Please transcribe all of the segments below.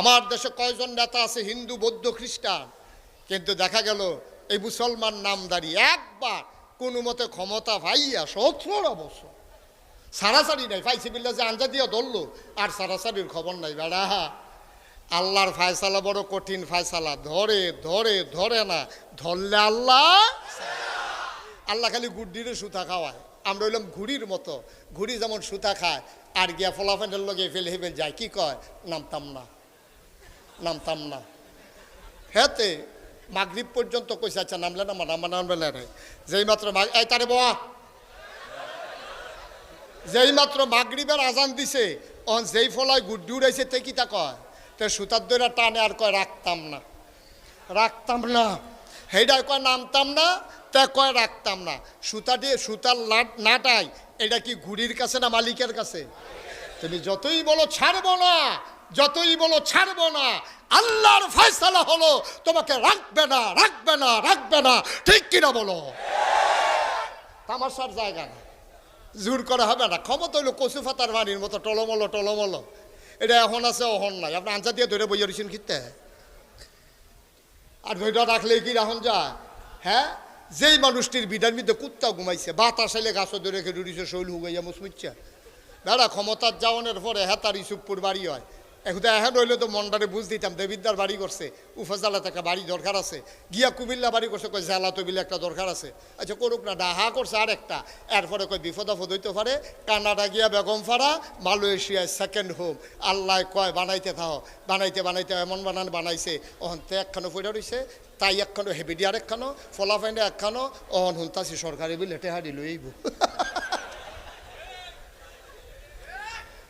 আমার দেশে কয়জন নেতা আছে? হিন্দু, বৌদ্ধ, খ্রিস্টান। কিন্তু দেখা গেল, এই মুসলমান নামদারি একবার কোনো মতে ক্ষমতা ভাইয়া সতেরো বছর সারাসারি নাই। ফাইসি বিল্লা যে আঞ্জা দিয়ে ধরলো, আর সারাসারির খবর নাই বেড়া। আল্লাহর ফায়সালা বড় কঠিন ফায়সালা। ধরে ধরে ধরে না, ধরলে আল্লাহ আল্লাহ খালি গুড্ডিরে সুতা খাওয়ায়। আমরা হইলাম ঘুড়ির মতো। ঘুড়ি যেমন সুতা খায়, আর গিয়া ফলাফেনের লগে ফেলে হেবে যায়, কি কয়? নামতাম না। নামতাম না। হেতে মাগরিব পর্যন্ত কইছে আচ্ছা নামলে না নামা নামলে না রে। যেই মাত্র এই তারে বাবা। যেই মাত্র মাগরিবের আজান দিছে, অন যেই ফলায় গুড্ডি উড়াইছে, তে কিতা কয়? তে সুতার দইরা টানে আর কয় রাখতাম না। রাখতাম না? হেডা কয় নামতাম না? তে কয় রাখতাম না। সুতা দিয়ে সুতার লাট- নাটাই, এটা কি ঘুড়ির কাছে না মালিকের কাছে? তুমি যতই বলো, ছাড়বো না। যতই বলো ছাড়বো না, আল্লাহর ফয়সালা হলো তোমাকে রাখবে না রাখবে না রাখবে না। ঠিক কিনা বলো? তামাশার জায়গা না। জোর করা হবে না। ক্ষমতা হইল কচু ফাতার বাড়ির মতো, টলমলো টলমলো। এটা এখন আছে অহন নাই। আপনি আঞ্চা দিয়ে ধরে বইয়া রয়েছেন কিতে? আর ধৈর্য রাখলে কি রাখুন যায়? হ্যাঁ? যেই মানুষটির বিডার মধ্যে কুত্তা ঘুমাইছে, বাতাস এলে গাছও ধরে রেখে ডুরিছে শৈল হুগাইয়া মুসমুচ্ছা দাদা ক্ষমতার যাওয়ানোর পরে হেতার ইসুপুর বাড়ি হয়। এখন এখন হইলে তো মন্ডারে বুঝ দিতাম দেবিদ্দার বাড়ি করছে, উফাজালাতে একটা বাড়ি দরকার আছে। গিয়া কুমিল্লা বাড়ি করছে কই জেলা তবিলে একটা দরকার আছে। আচ্ছা করুক না, ডাহা করছে আর একটা এরপরে কই বিপদ আপদ হইতে পারে, কানাডা গিয়া বেগম ফাড়া, মালয়েশিয়ায় সেকেন্ড হোম আল্লাহ কয়, বানাইতে থাও। বানাইতে বানাইতে এমন বানান বানাইছে। ওহন তে একখানো পয়সা রয়েছে তাই একখানো, হেবিডি আর একখানো ফলাফাইনে একখানো, অহন হুনতাছি সরকারি বিল হেঁটে হাঁড়ি লইব।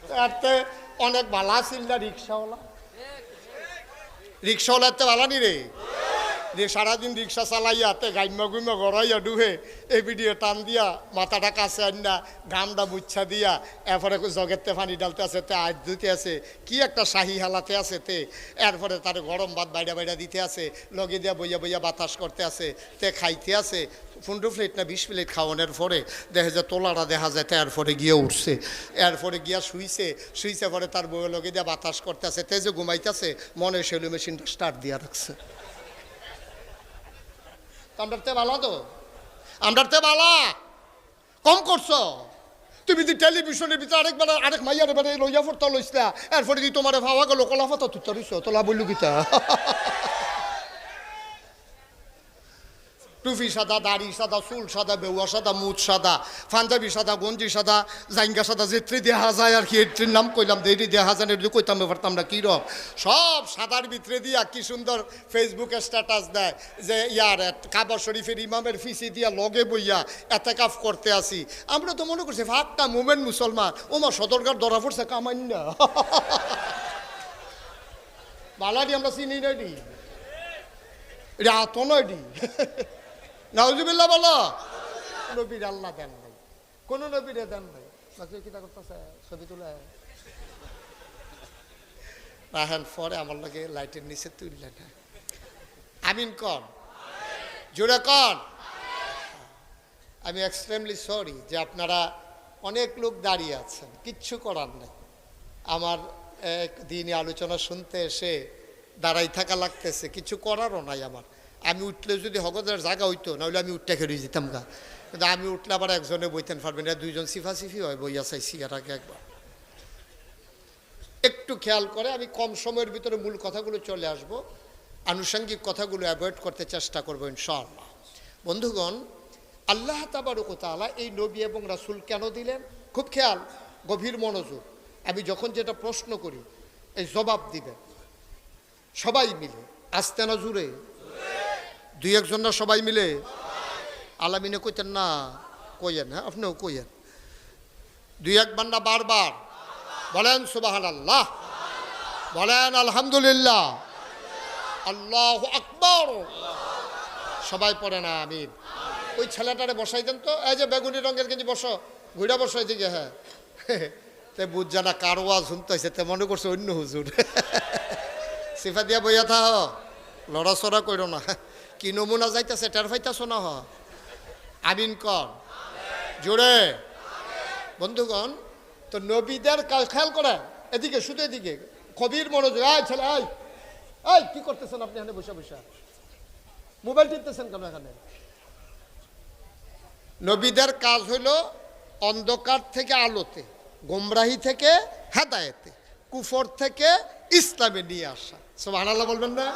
অনেক বালা আসিল না রিক্সাওয়ালা। রিক্সাওয়ালার তো বালা নি রে। যে সারাদিন রিক্সা চালাইয়া তে গাইমা গুইমা গড়াইয়া ডুহে এই ভিডিও টান দিয়া মাথাটা কাছে আন্না গামটা মুচ্ছা দিয়া, এরপরে জগেতে পানি ডালতে আছে, তে আজ ধুতে আছে, কি একটা শাহি হালাতে আছে তে, এরপরে তার গরম ভাত বাইরা বাইরা দিতে আছে, লগে দিয়া বইয়া বইয়া বাতাস করতে আছে, তে খাইতে আছে পনেরো প্লেট না বিশ প্লেট খাওয়ানোর পরে দেখা যায় তোলাটা দেখা যায়, তো এরপরে গিয়ে উঠছে, এরপরে গিয়া শুইছে শুইছে পরে তার বইয়ের লগে দিয়া বাতাস করতে আছে, তে যে ঘুমাইতেছে, মনে সেলু মেশিনটা স্টার্ট দিয়া রাখছে। তো তে বালা তো? আমরার তে বালা কম করছ? তুমি যদি টেলিভিশনের ভিতরে আরেকবার আরেক মাইয়ার এবারে লইয়া ফোরতা লইছিলা, এরপরে যদি তোমার ভাবা গেল কলাফাতা তুই তারিস তোলা বললু গীতা টুপি সাদা, দাড়ি সাদা, চুল সাদা বেউয়া সাদা, মুদ সাদা, পাঞ্জাবি সাদা, গঞ্জি সাদা, জাইঙ্গা সাদা, যেত্রি দেহা যায় আর কি এটির নাম কইলাম দেরি দেখা যায় না কইতাম পারতাম না কী সব সাদার ভিতরে দিয়া কি সুন্দর ফেসবুকে স্ট্যাটাস দেয়, যে ইয়ার কাবা শরীফের ইমামের ফিসি দিয়া লগে বইয়া এতে কাফ করতে আসি। আমরা তো মনে করছি ফাঁকটা মোমেন মুসলমান ওমা সদরকার ধরা পড়ছে কামান্য বালাডি আমরা চিনি নাই ডি এটা। আত নয় ডি নাউজুবিল্লাহ বলো। নবীর আল্লাহ দেন নাই। কোন নবীরে দেন নাই। বাকি কিতা করতেছে? ছবি তুলে। রাহেন পরে আমার লাগে লাইটের নিচে তুললে না। আমিন কন? জোরে কন? আমি এক্সট্রিমলি সরি যে আপনারা অনেক লোক দাঁড়িয়ে আছেন। কিচ্ছু করার নেই। আমার এক দিনই আলোচনা শুনতে এসে দাঁড়াই থাকা লাগতেছে। কিছু করারও নাই আমার। আমি উঠলে যদি হগদের জায়গা হইতো, নাহলে আমি উঠতে খেয়ে যেতাম গা। কিন্তু আমি উঠলে আবার একজনে বইতেন পারবেন না দুইজন সিফা সিফি হয়, বইয়া চাইছি আর আগে একবার। একটু খেয়াল করে, আমি কম সময়ের ভিতরে মূল কথাগুলো চলে আসব। আনুষঙ্গিক কথাগুলো অ্যাভয়েড করতে চেষ্টা করব ইনশাআল্লাহ। বন্ধুগণ, আল্লাহ তাবারকতালা এই নবী এবং রাসূল কেন দিলেন? খুব খেয়াল, গভীর মনোযোগ। আমি যখন যেটা প্রশ্ন করি, এই জবাব দিবেন। সবাই মিলে, আসতে না জুড়ে দুই একজন না সবাই মিলে? আলামিনে কইতেন, না, কইয়েন হ্যাঁ আপনিও কইয়েন। দুই একবার না বারবার বলেন সুবাহান আল্লাহ বলেন, আলহামদুলিল্লাহ। আল্লাহ আকবর। সবাই পড়ে না, আমিন। ওই ছেলেটারে বসাই দেন তো, এই যে বেগুনি রঙের গেঞ্জি বসো ঘুরে বসো এদিকে হ্যাঁ। তে বুঝ না কার শুনতেছে, তে মনে করছে অন্য হুজুর। সিফা দিয়া বইয়া থাহ লড়াচড়া করো না। কি নমুনা যাইতেছে, টের ফাইতাছো না হ? আমিন কর জোরে। বন্ধুগণ, তো নবীদের খেয়াল করে এদিকে, শুধু এদিকে। কবির মনোযোগ, এই ছেলে, এই। এই, কি করতেছেন আপনি এখানে বসে বসে? মোবাইল টিপতেছেন কেন এখানে? নবীদের কাজ হলো অন্ধকার থেকে আলোতে, গোমরাহি থেকে হেদায়েতে, কুফর থেকে ইসলামে নিয়ে আসা। সব আনাল্লাহ বলবেন না?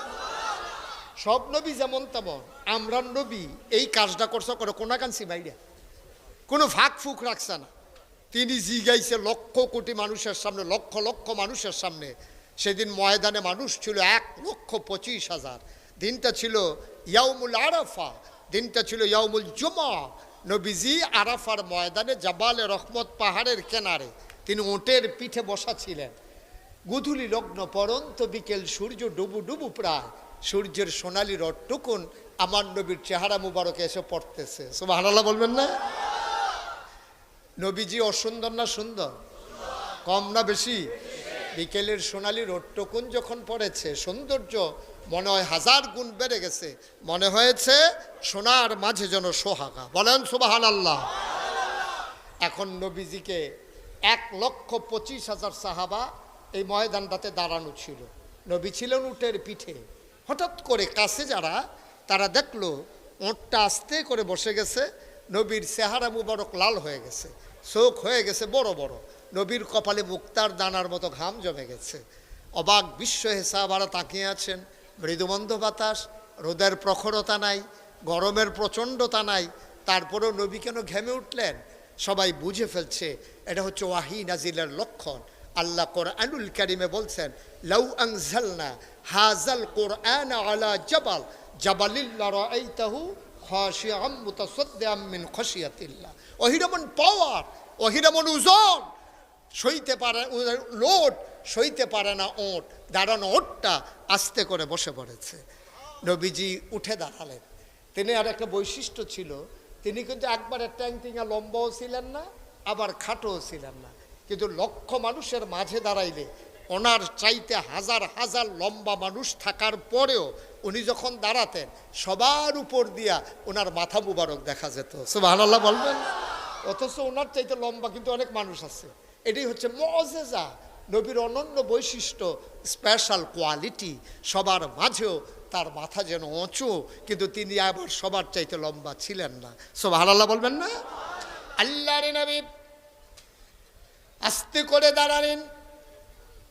সব নবী যেমন তেমন, আমরা নবী, এই কাজটা করছে করে কোনাকান্সি বাইরে? কোনো ফাঁক ফুক রাখছে না। তিনি জিগাইছে লক্ষ কোটি মানুষের সামনে, লক্ষ লক্ষ মানুষের সামনে। সেদিন ময়দানে মানুষ ছিল এক লক্ষ পঁচিশ হাজার। দিনটা ছিল ইয়াউমুল আরাফা, দিনটা ছিল ইয়াউমুল জুমা। নবীজি আরাফার ময়দানে জাবালে রহমত পাহাড়ের কেনারে তিনি ওটের পিঠে বসা ছিলেন। গুধুলি লগ্ন পরন্ত বিকেল সূর্য ডুবু ডুবু প্রায়। সূর্যের সোনালি রটটুকুন আমার নবীর চেহারা মুবারকে এসে পড়তেছে। সব বলবেন না? নবীজি অসুন্দর না সুন্দর? কম না বেশি? বিকেলের সোনালি রোডটুকুন যখন পড়েছে, সৌন্দর্য মনে হয় হাজার গুণ বেড়ে গেছে। মনে হয়েছে সোনার মাঝে যেন সোহাগা। বলেন সুবাহান আল্লাহ এখন নবীজিকে এক লক্ষ পঁচিশ হাজার সাহাবা এই ময়দানটাতে দাঁড়ানো ছিল। নবী ছিলেন উটের পিঠে। হঠাৎ করে কাছে যারা, তারা দেখল ওঁটটা আস্তে করে বসে গেছে, নবীর চেহারা মুবারক লাল হয়ে গেছে, চোখ হয়ে গেছে বড় বড়, নবীর কপালে মুক্তার দানার মতো ঘাম জমে গেছে। অবাক বিশ্ব হেসাবারা তাকিয়ে আছেন, মৃদুমন্দ বাতাস, রোদের প্রখরতা নাই, গরমের প্রচণ্ডতা নাই, তারপরেও নবী কেন ঘেমে উঠলেন? সবাই বুঝে ফেলছে, এটা হচ্ছে ওয়াহি নাজিলের লক্ষণ। আল্লাহ কোরআনুল কারিমে বলছেন, লাউ আনজালনা হাজাল কোরআন আলা জাবাল। জাবালিল্লা রাআইতাহু খাশিআম মুতাসাদ্দিআম মিন খাশিয়াতিল্লাহ। ওহিরমন পাওয়ার ওহিরমন ওজন, সইতে পারে লোড, সইতে পারে না ওট। দাঁড়ানো ওটটা আস্তে করে বসে পড়েছে। নবীজি উঠে দাঁড়ালেন। তিনি আর একটা বৈশিষ্ট্য ছিল, তিনি কিন্তু একবারে ট্যাংটিঙা লম্বাও ছিলেন না, আবার খাটোও ছিলেন না। কিন্তু লক্ষ মানুষের মাঝে দাঁড়াইলে ওনার চাইতে হাজার হাজার লম্বা মানুষ থাকার পরেও উনি যখন দাঁড়াতেন, সবার উপর দিয়া ওনার মাথা মুবারক দেখা যেত। সুবাহ বলবেন? অথচ ওনার চাইতে লম্বা কিন্তু অনেক মানুষ আছে। এটাই হচ্ছে মজেজা। নবীর অনন্য বৈশিষ্ট্য স্পেশাল কোয়ালিটি সবার মাঝেও তার মাথা যেন উঁচু, কিন্তু তিনি আবার সবার চাইতে লম্বা ছিলেন না। সব হালাল্লাহ বলবেন না? আল্লাহ নবী আস্তে করে দাঁড়ালেন।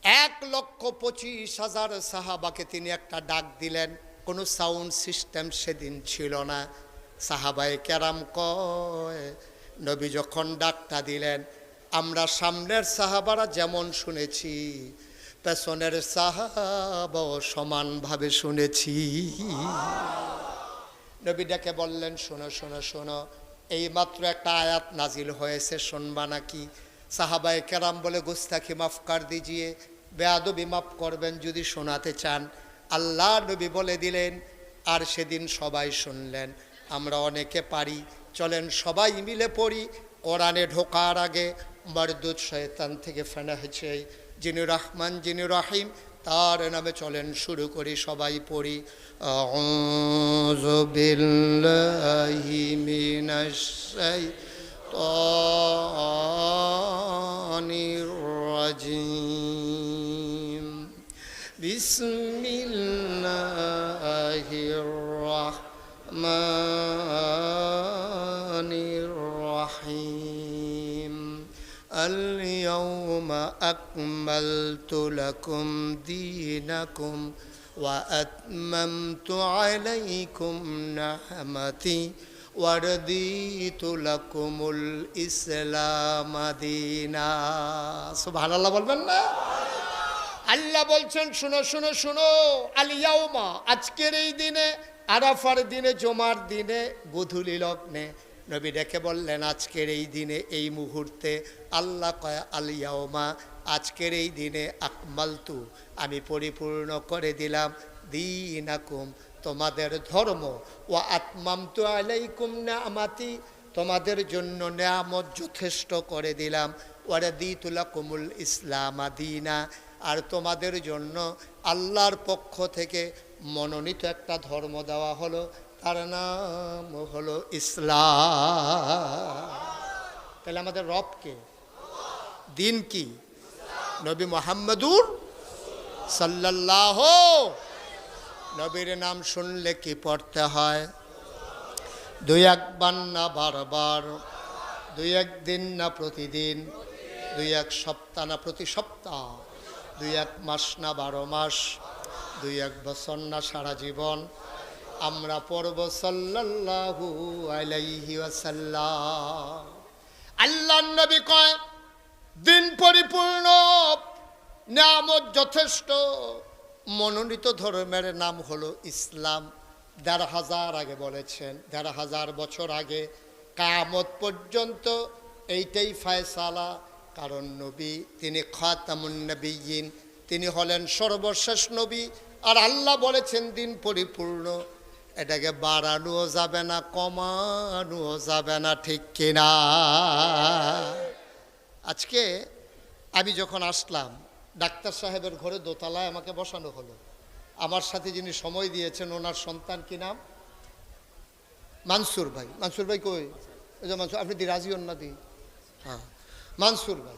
এক লক্ষ পঁচিশ হাজার সাহাবাকে তিনি একটা ডাক দিলেন। কোনো সাউন্ড সিস্টেম সেদিন ছিল না। সাহাবায় ক্যারাম কয়, নবী যখন ডাকটা দিলেন, আমরা সামনের সাহাবারা যেমন শুনেছি, পেছনের সাহাব সমানভাবে শুনেছি। নবী ডাকে বললেন, শোনো শোনো শোনো এই মাত্র একটা আয়াত নাজিল হয়েছে, শুনবা নাকি? সাহাবায় কেরাম বলে, গুস্তাখি মাফ কর দিজিয়ে, বেয়াদবি মাফ করবেন যদি শোনাতে চান। আল্লাহ নবী বলে দিলেন, আর সেদিন সবাই শুনলেন। আমরা অনেকে পারি, চলেন সবাই মিলে পড়ি। কোরআনে ঢোকার আগে মরদুদ শয়তান থেকে ফেনা হয়েছে যিনি রহমান, যিনি রহিম, তার নামে চলেন শুরু করি, সবাই পড়ি। আউযু বিল্লাহি الشيطان الرجيم. بسم الله الرحمن الرحيم. اليوم أكملت لكم دينكم وأتممت عليكم نعمتي ওয়ারদিত লাকুমুল ইসলাম আদিনা বলবেন না? আল্লাহ বলছেন, শুনো শুনো শুনো আলিয়াউমা আজকের এই দিনে, আরাফার দিনে, জমার দিনে গধুলি লগ্নে, নবী ডেকে বললেন, আজকের এই দিনে, এই মুহূর্তে, আল্লাহ কয় আলিয়াউমা আজকের এই দিনে, আকমালতু, আমি পরিপূর্ণ করে দিলাম দিন আকুম তোমাদের ধর্ম। ও আত্মামতু আলাইকুম না আমাতি তোমাদের জন্য নেয়ামত যথেষ্ট করে দিলাম। ওরা দি তুলা কুমুল ইসলাম আদিনা আর তোমাদের জন্য আল্লাহর পক্ষ থেকে মনোনীত একটা ধর্ম দেওয়া হলো। তার নাম হলো ইসলাম। তাহলে আমাদের রবকে দিন কি? নবী মোহাম্মদুর সাল্লাল্লাহ নবীর নাম শুনলে কি পড়তে হয়? দুই একবার না বারবার, দুই একদিন না প্রতিদিন, দুই এক সপ্তাহ না প্রতি সপ্তাহ, দুই এক মাস না বারো মাস, দুই এক বছর না সারা জীবন। আমরা পড়ব সাল্লাল্লাহু আলাইহি ওয়াসাল্লাম। আল্লাহ নবী কয়, দিন পরিপূর্ণ নামত যথেষ্ট। মনোনীত ধর্মের নাম হলো ইসলাম। দেড় হাজার আগে বলেছেন, দেড় হাজার বছর আগে কামত পর্যন্ত এইটাই ফায়সালা। কারণ নবী, তিনি খাতামুন নবীন তিনি হলেন সর্বশেষ নবী। আর আল্লাহ বলেছেন, দিন পরিপূর্ণ। এটাকে বাড়ানোও যাবে না, কমানোও যাবে না, ঠিক কিনা? আজকে আমি যখন আসলাম ডাক্তার সাহেবের ঘরে দোতলায় আমাকে বসানো হলো। আমার সাথে যিনি সময় দিয়েছেন, ওনার সন্তান কি নাম? মানসুর ভাই। মানসুর ভাই কই? ওই যে মানসুর, আপনি দি রাজি না দি হ্যাঁ মানসুর ভাই।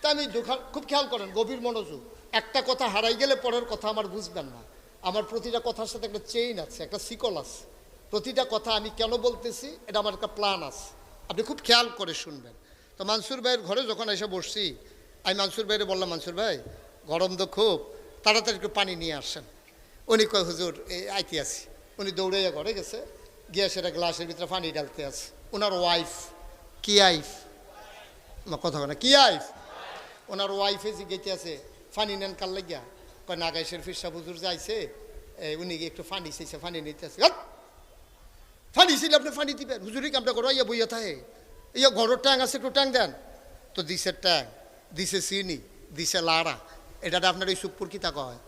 তা আমি খুব খেয়াল করেন, গভীর মনোযোগ। একটা কথা হারাই গেলে পরের কথা আমার বুঝবেন না। আমার প্রতিটা কথার সাথে একটা চেইন আছে, একটা সিকল আছে। প্রতিটা কথা আমি কেন বলতেছি, এটা আমার একটা প্ল্যান আছে। আপনি খুব খেয়াল করে শুনবেন। তো মানসুর ভাইয়ের ঘরে যখন এসে বসছি আমি মানসুর ভাইরে বললাম, মানসুর ভাই, গরম তো খুব, তাড়াতাড়ি একটু পানি নিয়ে আসেন। উনি কয়, হুজুর, এই আইতে আছি উনি দৌড়াইয়া ঘরে গেছে, গিয়ে সেটা গ্লাসের ভিতরে পানি ডালতে আছে ওনার ওয়াইফ কি আইফ কথা না, কি আইফ ওনার ওয়াইফে জিজ্ঞেতে আছে ফানি নেন কাল লাগিয়া? কয়, নাগাইশের ফিরসা হুজুর যাইছে উনি একটু ফানি চাইছে ফানি নিতে আছে! ফানি ছিল আপনি ফানি দিবেন। হুজুরি কামটা করো ইয়া বইয়া থাকে? ইয়া ঘরের ট্যাং আছে, একটু ট্যাং দেন। তো দিছে ট্যাং। দিছে চিনি দিছে লাড়া এটা আপনার এই সুপুর কিতা কয়?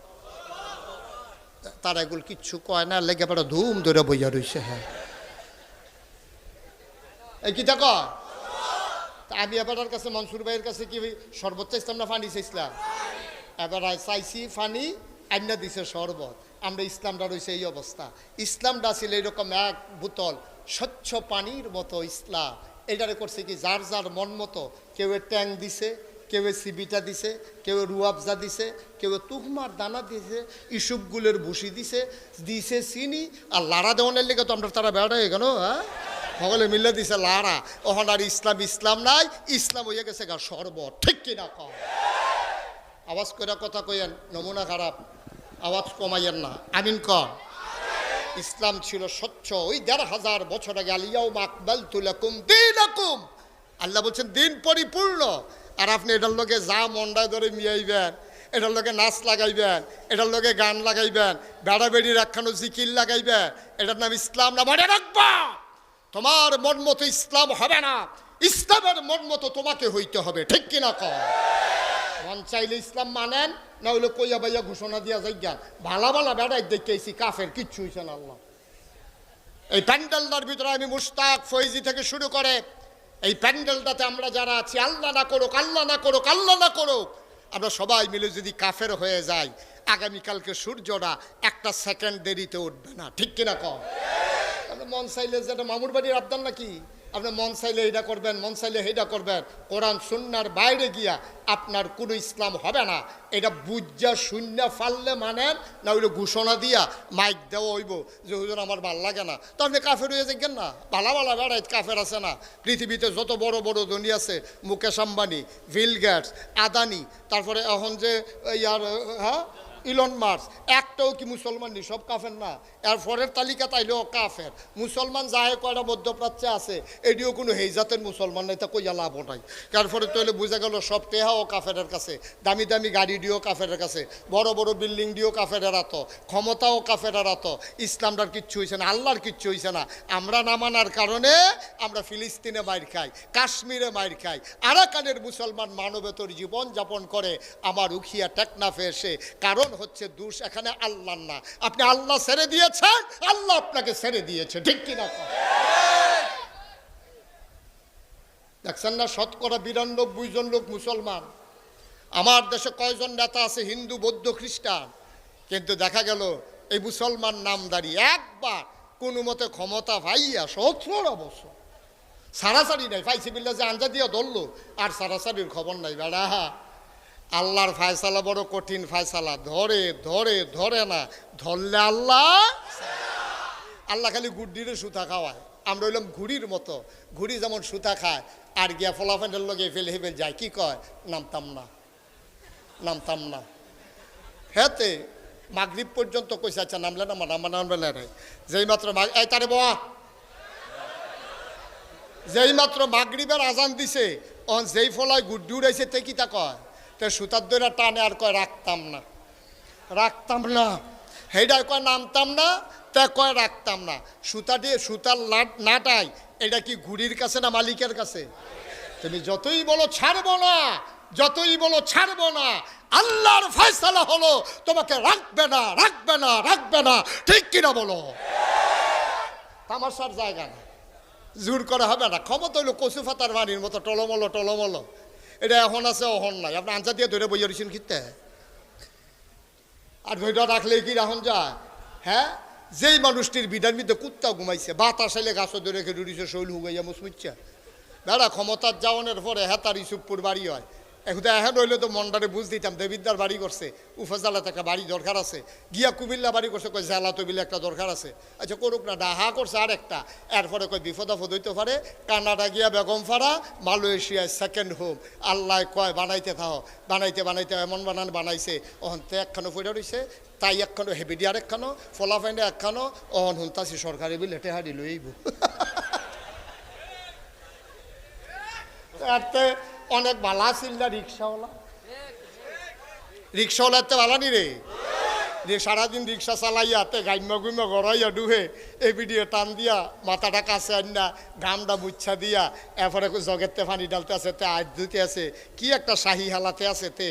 তারা এগুলো কিচ্ছু কয় না, লেগে পড়া ধুম ধরে বইয়া রইছে হ্যাঁ। এই কিতা কয়? আমি এবার কাছে, মনসুর ভাইয়ের কাছে কি শরবত চাইছিলাম না ফানি চাইছিলাম? এবার চাইছি ফানি, আইনা দিছে শরবত। আমরা ইসলামটা রয়েছে এই অবস্থা। ইসলামটা ছিল এরকম এক বোতল স্বচ্ছ পানির মতো ইসলাম। এটারে করছে কি, যার যার মন মতো কেউ ট্যাং দিছে কেউ সিবিটা দিছে, কেউ রুয়াবজা দিছে, কেউ তুহমার দানা দিছে ইসুপগুলের ভুসি দিছে দিছে চিনি, আর লাড়া দেওয়ানের লেগে তো আমরা তারা বেড়া হয়ে গেল হ্যাঁ? সকলে মিলে দিছে লাড়া। ওখান আর ইসলাম ইসলাম নাই, ইসলাম হয়ে গেছে গা সর্ব, ঠিক কিনা কম আওয়াজ করে কথা কইয়েন, নমুনা খারাপ, আওয়াজ কমাইয়েন না, আমিন কম ইসলাম ছিল স্বচ্ছ, ওই দেড় হাজার বছর আগে আলিয়াও মাকবাল তুলাকুম দিন আল্লাহ বলছেন, দিন পরিপূর্ণ। আর আপনি এটার লোকে যা মন্ডায় ধরে মিয়াইবেন, এটার লোকে নাচ লাগাইবেন, এটার লোকে গান লাগাইবেন, বেড়া বেড়ি রাখানো জিকির লাগাইবেন, এটার নাম ইসলাম না, মনে রাখবা! তোমার মন মতো ইসলাম হবে না। ইসলামের মন মতো তোমাকে হইতে হবে, ঠিক কিনা কম মন চাইলে ইসলাম মানেন না হইলে কইয়া বাইয়া ঘোষণা দিয়া যাই জ্ঞান ভালা ভালা বেড়াই দেখেছি কাফের কিচ্ছু হইছে না আল্লাহ। এই প্যান্ডেলটার ভিতরে আমি মুস্তাক ফৈজি থেকে শুরু করে এই প্যান্ডেলটাতে আমরা যারা আছি, আল্লাহ না করুক, আল্লাহ না করুক, আল্লাহ না করুক, আমরা সবাই মিলে যদি কাফের হয়ে যাই, আগামীকালকে সূর্যটা একটা সেকেন্ড দেরিতে উঠবে না। ঠিক কিনা কম মন চাইলে যেটা মামুর বাড়ির আবদার নাকি? আপনি মন চাইলে এইটা করবেন, মন চাইলে সেইটা করবেন। কোরআন সুন্নার বাইরে গিয়া আপনার কোনো ইসলাম হবে না। এটা বুঝা শূন্য ফাললে মানেন না ওইটা ঘোষণা দিয়া মাইক দেওয়া হইব যে, হুজুর, আমার ভালো লাগে না। তো আপনি কাফের হয়ে যাবেন না? ভালা ভালা বেড়াই কাফের আছে না? পৃথিবীতে যত বড় বড় ধনী আছে, মুকেশ আম্বানি, বিল গেটস, আদানি, তারপরে এখন যে ইয়ার হ্যাঁ? ইলন মার্স একটাও কি মুসলমান নি সব কাফের না। এর পরের তালিকা তাইলেও কাফের। মুসলমান যাহে কয়টা মধ্যপ্রাচ্যে আছে, এটিও কোনো হেই জাতের মুসলমান নাই, তা কইয়া লাভ নাই। তারপরে তাহলে বোঝা গেল সব টেহাও কাফেরের কাছে, দামি দামি গাড়ি দিয়েও কাফেরের কাছে, বড় বড় বিল্ডিং দিয়েও কাফেরের আত ক্ষমতাও কাফেরের আত ইসলামটার কিচ্ছু হয়েছে না, আল্লাহর কিচ্ছু হয়েছে না। আমরা না মানার কারণে আমরা ফিলিস্তিনে মাইর খাই, কাশ্মীরে মাইর খাই। আরাকানের মুসলমান মানবেতর জীবন যাপন করে, আমার উখিয়া টেকনাফে এসে, কারণ হচ্ছে দোষ এখানে আল্লাহ না। আপনি আল্লাহ ছেড়ে দিয়েছেন, আল্লাহ আপনাকে ছেড়ে দিয়েছে। ঠিক কিনা দেখছেন না, শতকরা বিরানব্বই জন লোক মুসলমান। আমার দেশে কয়জন নেতা আছে? হিন্দু, বৌদ্ধ, খ্রিস্টান। কিন্তু দেখা গেল, এই মুসলমান নামদারি একবার কোনো মতে ক্ষমতা ভাইয়া সহস্র বছর সারাসারি নাই, ফাইসি বিল্লা যে আঞ্জা দিয়া ধরলো, আর সারাসারির খবর নাই। বেড়া আল্লাহর ফায়সালা বড় কঠিন ফায়সালা। ধরে ধরে ধরে না, ধরলে আল্লাহ আল্লাহ খালি গুড্ডিরে সুতা খাওয়ায়। আমরা হইলাম ঘুড়ির মতো। ঘুড়ি যেমন সুতা খায়, আর গিয়া ফলাফেন্ডের লগে ফেলে হেফেল যায়, কি কয়? নামতাম না নামতাম না। হেতে মাগরিব পর্যন্ত কইছে আচ্ছা নামলে না নামা নামবে না যেই মাত্র এই তারে বাবা যেই মাত্র মাগরিবের আজান দিছে অন যেই ফলায় গুড্ডি উড়াইছে, তে কি তা কয়? তে সুতার দইরা টানে আর কয়, রাখতাম না। রাখতাম না? হেডায় কয়, নামতাম না? তা কয়, রাখতাম না। সুতা দিয়ে, সুতার নাটাই এটা কি ঘুড়ির কাছে না মালিকের কাছে? তুমি যতই বলো ছাড়বো না, যতই বলো ছাড়বো না, আল্লাহর ফয়সালা হলো তোমাকে রাখবে না রাখবে না রাখবে না। ঠিক কিনা বলো? তামাশার জায়গা না। জোর করা হবে না। ক্ষমতা হইল কচু ফাতার বাড়ির মতো টলমলো টলমলো। এটা এখন আছে, অহন নাই। আপনি আঞ্জা দিয়ে ধরে বইয়া রয়েছেন খিতে আর ধৈর্য রাখলে কি এখন যা হ্যাঁ? যেই মানুষটির বিধান মধ্যে কুত্তা ঘুমাইছে, বাতাস এলে গাছ ধরে রেখে রুড়িছে শৈল হুগাইয়া মুসমুচ্ছা বেড়া ক্ষমতার যাওয়ানোর পরে হ্যাঁ তার ইসুপুর বাড়ি হয়। এখন এখন হইলে তো মন্ডারে বুঝ দিতাম দেবিদ্দার বাড়ি করছে, উফাজালাতে একটা বাড়ি দরকার আছে। গিয়া কুমিল্লা বাড়ি করছে, কয় জেলা তবিলে একটা দরকার আছে। আচ্ছা করুক না, ডাহা করছে আর একটা। এরপরে কয় বিপদ আপদ হইতে পারে, কানাডা গিয়া বেগম ফাড়া, মালয়েশিয়ায় সেকেন্ড হোম আল্লাহ কয়, বানাইতে থাও। বানাইতে বানাইতে এমন বানান বানাইছে, অহন তে একখানো ফইরা রইছে, তাই একখানো হেবিডি আর একখানো ফলাফাইন্ডে একখানো, অহন হুনতাছি সরকারি বিল, হেঁটে হাড়ি লইব। অনেক বালা আসিল না রিক্সাওয়ালা। রিক্সাওয়ালার তো বালা নি রে। যে সারাদিন রিক্সা চালাইয়া তে গাইমা গুইমা গড়াইয়া ডুহে এই ভিডিও টান দিয়া মাথাটা কাছে আন্না ঘামটা মুচ্ছা দিয়া, এরপরে জগেতে পানি ডালতে আছে, তে আজ ধুতে আছে, কি একটা শাহি হালাতে আছে তে,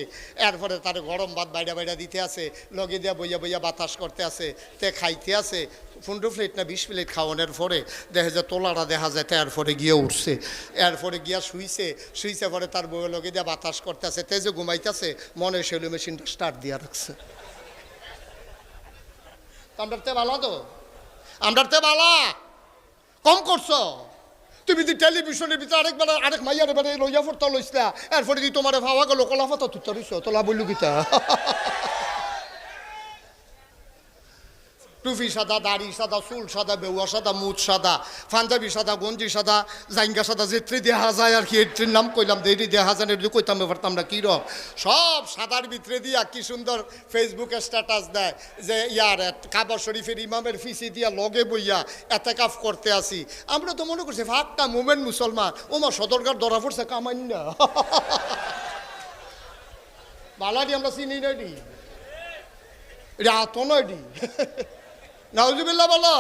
এরপরে তার গরম ভাত বাইরা বাইরা দিতে আছে, লগে দিয়া বইয়া বইয়া বাতাস করতে আছে, তে খাইতে আছে পনেরো প্লেট না বিশ প্লেট খাওয়ানোর পরে দেখা যায় তোলাটা দেখা যায় এরপরে গিয়ে উঠছে, এরপরে গিয়া শুইছে শুইছে পরে তার বউয়ের লগে দিয়া বাতাস করতে আছে, তে যে ঘুমাইতেছে, মনে সেলু মেশিনটা স্টার্ট দিয়া রাখছে। আমরার তে বালা তো? আমরার তে বালা কম করছ? তুমি যদি টেলিভিশনের ভিতরে আরেকবার আরেক মাইয়ার বেড়ে লইয়া ফোরতা লইছিলা, এরপরে যদি তোমার ভাবা গেল কলাফাতা ফাতা তুত্তা রইছ, তোলা বললু গীতা টুপি সাদা, দাড়ি সাদা, চুল সাদা বেউয়া সাদা, মুদ সাদা, পাঞ্জাবি সাদা, গঞ্জি সাদা, জাইঙ্গা সাদা, যেত্রি দেখা যায় আর কি এটির নাম কইলাম দেরি দেখা যায় এটা কইতাম পারতাম না কিরম সব সাদার ভিতরে দিয়া কি সুন্দর ফেসবুকে স্ট্যাটাস দেয়, যে ইয়ার কাবা শরীফের ইমামের ফিসি দিয়া লগে বইয়া এতে কাফ করতে আসি। আমরা তো মনে করছি ফাঁকটা মোমেন্ট মুসলমান, ওমা সদরকার ধরা পড়ছে কামান্য বালাডি আমরা চিনি নাইডি এটা। আত নয়ডি নাউজুবিল্লাহ বলো।